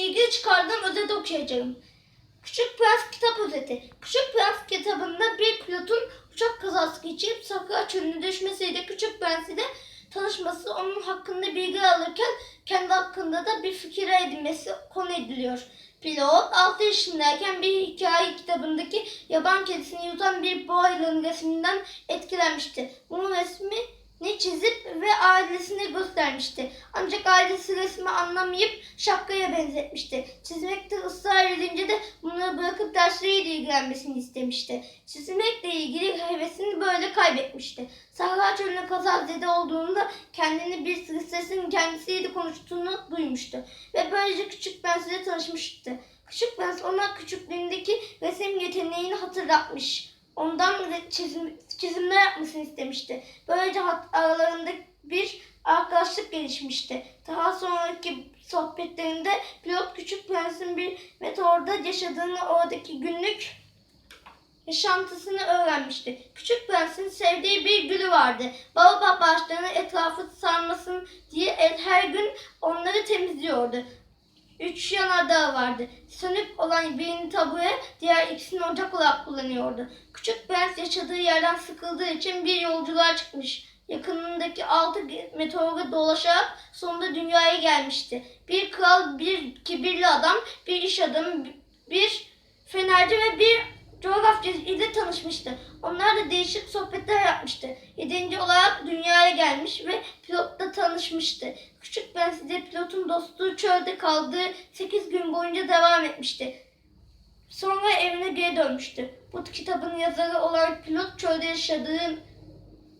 ilgili çıkardığım özet okuyacağım. Küçük Prens kitap özeti. Küçük Prens kitabında bir pilotun uçak kazası geçirip Sakra çölüne düşmesiyle Küçük Prens tanışması, onun hakkında bilgi alırken kendi hakkında da bir fikir edinmesi konu ediliyor. Pilot 6 yaşındayken bir hikaye kitabındaki yaban kedisini yutan bir boğaylanın resminden etkilenmişti. Bunun resmi ne çizip ve ailesine göstermişti. Ancak ailesi resmi anlamayıp şapkaya benzetmişti. Çizmekte ısrar edince de bunları bırakıp dersleriyle ilgilenmesini istemişti. Çizmekle ilgili hevesini böyle kaybetmişti. Sahra çölüne kazazede olduğunda kendini bir sesin kendisiyle konuştuğunu duymuştu. Ve böylece Küçük ile tanışmıştı. Küçük Prens ona küçüklüğündeki resim yeteneğini hatırlatmış. Ondan re- çizim, çizimler yapmasını istemişti. Böylece aralarında bir arkadaşlık gelişmişti. Daha sonraki sohbetlerinde pilot Küçük Prens'in bir meteorda yaşadığını oradaki günlük yaşantısını öğrenmişti. Küçük Prens'in sevdiği bir gülü vardı. Baobab ağaçlarının etrafı sarmasın diye el her gün onları temizliyordu. Üç yanardağı vardı. Sönük olan birini tabure, diğer ikisini ocak olarak kullanıyordu. Küçük Prens yaşadığı yerden sıkıldığı için bir yolculuğa çıkmış. Yakınındaki altı meteora dolaşarak sonunda dünyaya gelmişti. Bir kral, bir kibirli adam, bir iş adamı, bir fenerci ve bir coğrafyacı ile tanışmıştı. Onlarla değişik sohbetler yapmıştı. Yedinci olarak dünyaya gelmiş ve pilotla tanışmıştı. Küçük Prens ile pilotun dostluğu çölde kaldığı 8 gün boyunca devam etmişti. Sonra evine geri dönmüştü. Bu kitabın yazarı olan pilot çölde yaşadığı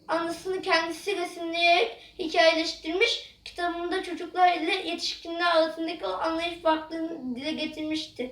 anısını kendisi resimleyerek hikayeleştirmiş. Kitabında çocuklar ile yetişkinler arasındaki o anlayış farklılığını dile getirmiştir.